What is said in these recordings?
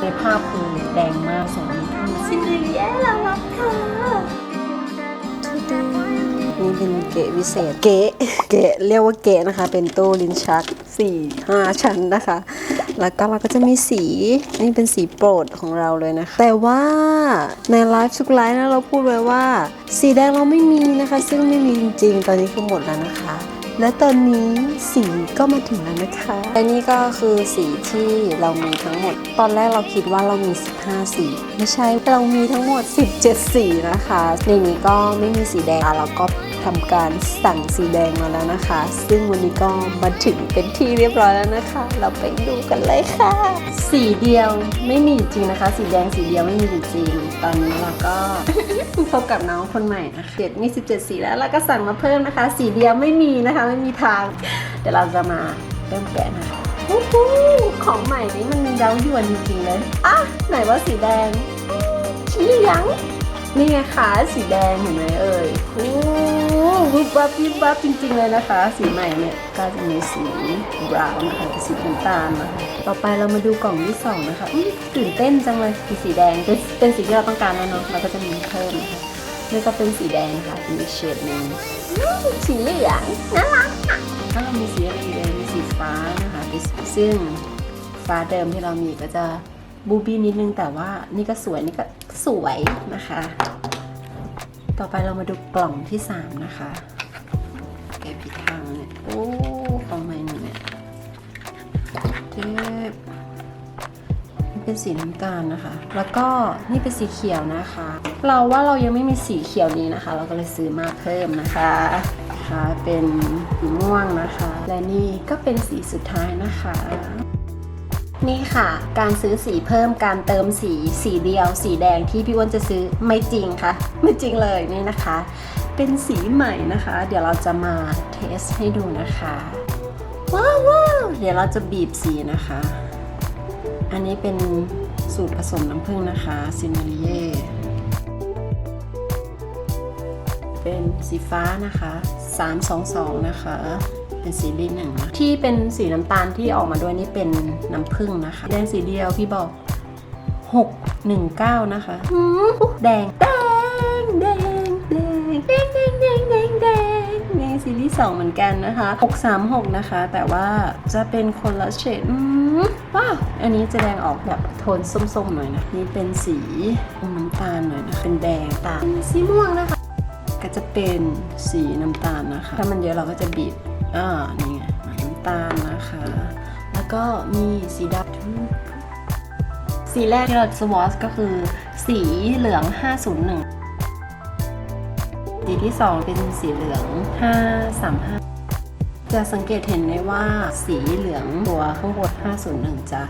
ในภาพคือแดงมากสวยซินเดอเรียเรารักเธอนี่เป็นเก๋วิเศษ เก๋เก๋เรียกว่าเก๋นะคะ เป็นตู้ลิ้นชักสี่ห้าชั้นนะคะ แล้วก็เราก็จะมีสีนี่เป็นสีโปรดของเราเลยนะคะ แต่ว่าในไลฟ์ทุกไลฟ์นะเราพูดไว้ว่า สีแดงเราไม่มีนะคะ ซึ่งไม่มีจริงๆ ตอนนี้คือหมดแล้วนะคะ และตอนนี้สีก็มาถึงแล้วนะคะและนี่ก็คือสีที่เรามีทั้งหมด ตอนแรกเราคิดว่าเรามี 15 สี ไม่ใช่เรามีทั้งหมด 17 สีนะคะ ในนี้ก็ไม่มีสีแดงแล้วก็ ทำการสั่งสีแดงมาแล้วนะคะ ซึ่งวันนี้ก็มาถึงเป็นที่เรียบร้อยแล้วนะคะ เราไปดูกันเลยค่ะ สีเดียวไม่มีจริงนะคะ สีแดงสีเดียวไม่มีจริง ตอนนี้เราก็พบกับน้องคนใหม่นะคะเจ็ดมี17สีแล้วเราก็สั่งมาเพิ่มนะคะ สีเดียวไม่มีนะคะ ไม่มีทาง เดี๋ยวเราจะมาเริ่มแกะนะคะโอ้ของใหม่นี้มันเย้ายวนจริงๆเลยอะไหนว่าสีแดงอืมสีเหลือง นี่ไงคะสีแดงเห็นไหมเอ่ยโอ้วิบวับวิบวับจริง ๆ เลยนะคะ สีใหม่เนี่ยก็จะมีสีบราวน์นะคะเป็นสีน้ำตาลนะคะต่อไปเรามาดูกล่องที่สองนะคะอุ๊ยตื่นเต้นจังเลยมีสีแดงเป็นเป็นสีที่เราต้องการแล้วเนาะเราก็จะมีเพิ่มนะคะนี่ก็เป็นสีแดงค่ะมีเฉดหนึ่งสีเหลืองน่ารักอะถ้าเรามีสีอะไรอีกเลยมีสีฟ้านะคะซึ่งฟ้าเดิมที่เรามีก็จะ บูบี้นิดนึงแต่ว่านี่ก็สวยนี่ก็สวยนะคะ ต่อไปเรามาดูกล่องที่สามนะคะแกะผิดทางเนี่ยโอ้ของใหม่หนึ่งเนี่ยเทปนี่เป็นสีน้ำตาลนะคะ แล้วก็นี่เป็นสีเขียวนะคะ เราว่าเรายังไม่มีสีเขียวนี้นะคะ เราก็เลยซื้อมาเพิ่มนะคะค่ะเป็นสีม่วงนะคะ และนี่ก็เป็นสีสุดท้ายนะคะ นี่ค่ะ การซื้อสีเพิ่มการเติมสีสีเดียว สีแดงที่พี่อ้วนจะซื้อไม่จริงค่ะ ไม่จริงเลยนี่นะคะ เป็นสีใหม่นะคะ เดี๋ยวเราจะมาเทสให้ดูนะคะว้าววาวเดี๋ยวเราจะบีบสีนะคะ อันนี้เป็นสูตรผสมน้ำผึ้งนะคะซินเนเย่เป็นสีฟ้านะคะ 322 นะคะ เป็นสีลิ้นหนึ่งนะที่เป็นสีน้ำตาลที่ออกมาด้วยนี่เป็นน้ำผึ้งนะคะแดงสีเดียวพี่บอก619 นะคะหืมแดงแดงแดงแดงแดงแดงแดงแดงแดงในซีรีส์สองเหมือนกันนะคะ 636 นะคะ แต่ว่าจะเป็นคนละเฉดอืมว้าว อันนี้จะแดงออกแบบโทนส้มๆหน่อยนะ นี่เป็นสีอมน้ำตาลหน่อยนะ เป็นแดงตามสีม่วงนะคะ ก็จะเป็นสีน้ำตาลนะคะ ถ้ามันเยอะเราก็จะบีบ อ่านี่ไงน้ำตาลนะคะ แล้วก็มีสีดำสีแรกที่เราสวอชก็คือ สีเหลือง 501 สีที่ 2 เป็นสีเหลือง 535 จะสังเกตเห็นได้ว่าสีเหลืองตัวข้างบน501 จะ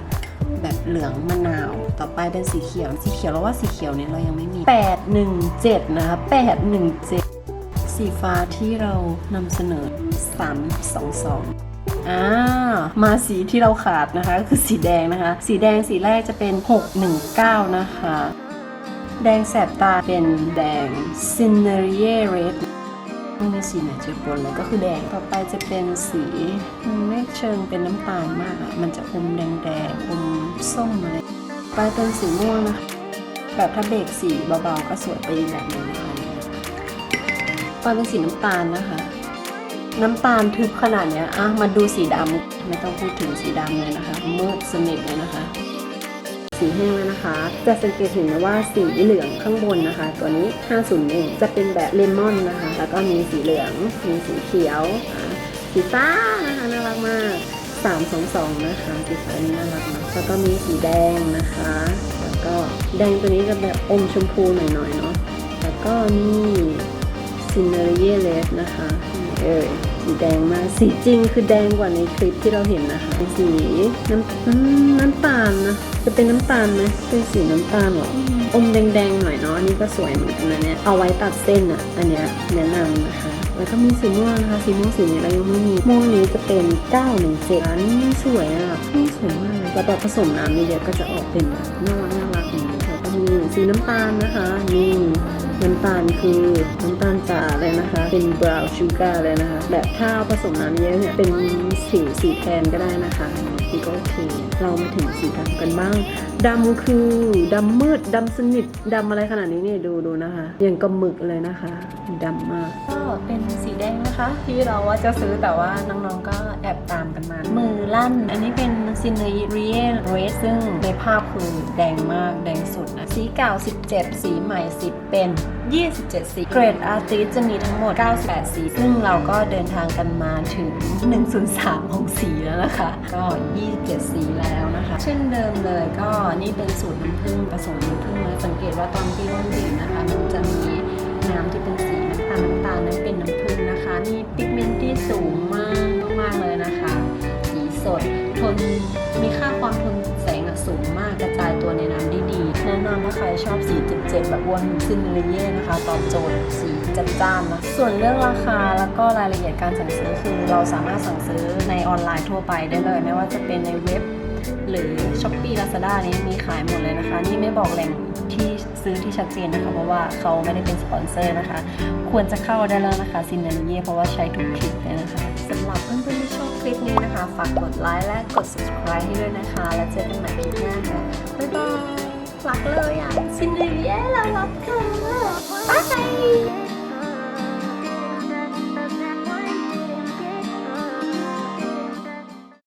แบบเหลืองมะนาว ต่อไปเป็นสีเขียว สีเขียวเราว่าสีเขียวเนี่ยเรายังไม่มี 817 นะคะ 817 สีฟ้าที่เรานำเสนอ 322อ่ามาสีที่เราขาดนะคะก็คือสีแดงนะคะ สีแดงสีแรกจะเป็น 619 นะคะ แดงแสบตาเป็นแดง c i n e r i e Red ไม่มีสีไหนเจือปนเลยก็คือแดงต่อไปจะเป็นสีไม่เชิงเป็นน้ำตาลมากอะมันจะอมแดงแดงอมส้มอะไรไปเป็นสีม่วงนะคะแบบถ้าเบรกสีเบาๆก็สวยไปอีกแบบหนึงนะคะ ไปเป็นสีน้ำตาลนะคะ น้ำตาลทึบขนาดเนี้ยอะมาดูสีดำไม่ต้องพูดถึงสีดำเลยนะคะ มืดสนิทเลยนะคะสีแห้งแล้วนะคะ จะสังเกตเห็นนะว่าสีเหลืองข้างบนนะคะ ตัวนี้ 501 จะเป็นแบบเลมอนนะคะ แล้วก็มีสีเหลือง มีสีเขียว สีฟ้านะคะน่ารักมาก 322 นะคะสีฟ้านี่น่ารักมากแล้วก็มีสีแดงนะคะ แล้วก็แดงตัวนี้จะแบบอมชมพูหน่อยๆเนาะ แล้วก็นี่ ซินเนอริเยเลสนะคะเอ้ยสีแดงมาก สีจริงคือแดงกว่าในคลิปที่เราเห็นนะคะเป็นสีน้ำน้ำตาลนะ จะเป็นน้ำตาลไหมเป็นสีน้ำตาลหรออมแดงๆหน่อยเนาะนี่ก็สวยเหมือนกันนะเนี่ยเอาไว้ตัดเส้นอะอันเนี้ยแนะนำนะคะ แล้วก็มีสีม่วงนะคะสีม่วงสีนี้เรายังไม่มีม่วงนี้จะเป็น917อันนี้สวยอะนี่สวยมากแล้วพอผสมน้ำเยอะๆก็จะออกเป็นน่ารักน่ารักอย่างนี้แล้วก็มีสีน้ำตาลนะคะนี่ำตาลคือน้ำตาลจ่าเลยนะคะ เป็น brown sugar เลยนะคะ แบบถ้าเอาผสมน้ำเยอะเนี่ยเป็นสีสีแทนก็ได้นะคะนี่ก็โอเค เรามาถึงสีดำกันบ้าง ดำคือดำมืดดำสนิทดำอะไรขนาดนี้เนี่ยดูดูนะคะอย่างกับหมึกเลยนะคะดำมาก ก็เป็นสีแดงนะคะ ที่เราว่าจะซื้อแต่ว่าน้องๆก็แอบตามกันมา มือลั่น อันนี้เป็นซินเนรีเอเรสซึ่งในภาพคือแดงมากแดงสุดนะสีเก่า 17 สีใหม่ 10 เป็น 27 สีเกรดอาร์ติสจะมีทั้งหมด 98 สี ซึ่งเราก็เดินทางกันมาถึง 103 ของสีแล้วนะคะ ก็ 27 สีแล้วนะคะ เช่นเดิมเลยก็นี่เป็นสูตรน้ำผึ้งผสมน้ำผึ้งนะสังเกตว่าตอนที่ร่นดื่มนะคะ มันจะมีน้ำที่เป็นสีน้ำตาลน้ำตาลนั้นเป็นน้ำผึ้งนะคะ มีปิกเมนต์ที่สูงมากมากๆเลยนะคะ สีสดทนมีค่าความทนแสงสูงมากกระจายตัวในน้ำได้ดีแนะนำถ้าใครชอบสีเจ็บๆแบบวนซินเนเย่นะคะ ตอบโจทย์สีจัดจ้านนะส่วนเรื่องราคาแล้วก็รายละเอียดการสั่งซื้อคือ เราสามารถสั่งซื้อในออนไลน์ทั่วไปได้เลย ไม่ว่าจะเป็นในเว็บ หรือ s h อ p e e Lazada นี้มีขายหมดเลยนะคะ นี่ไม่บอกแหล่งที่ซื้อที่ชัดเจนนะคะ เพราะว่าเขาไม่ได้เป็นสปอนเซอร์นะคะ ควรจะเข้าได้แล้วนะคะซินเนเย่เพราะว่าใช้ทุกคลิปเลยนะคะสำหรับเพื่อนๆที่ชอบคลิปนี้นะคะ ฝากกดไลค์และกด subscribe ให้ด้วยนะคะ แล้วเจอกันใหม่คลิปหน้าค่ะบ๊ายบายรักเลยอะซินเนเย่เรารักเธอบ๊ายบาย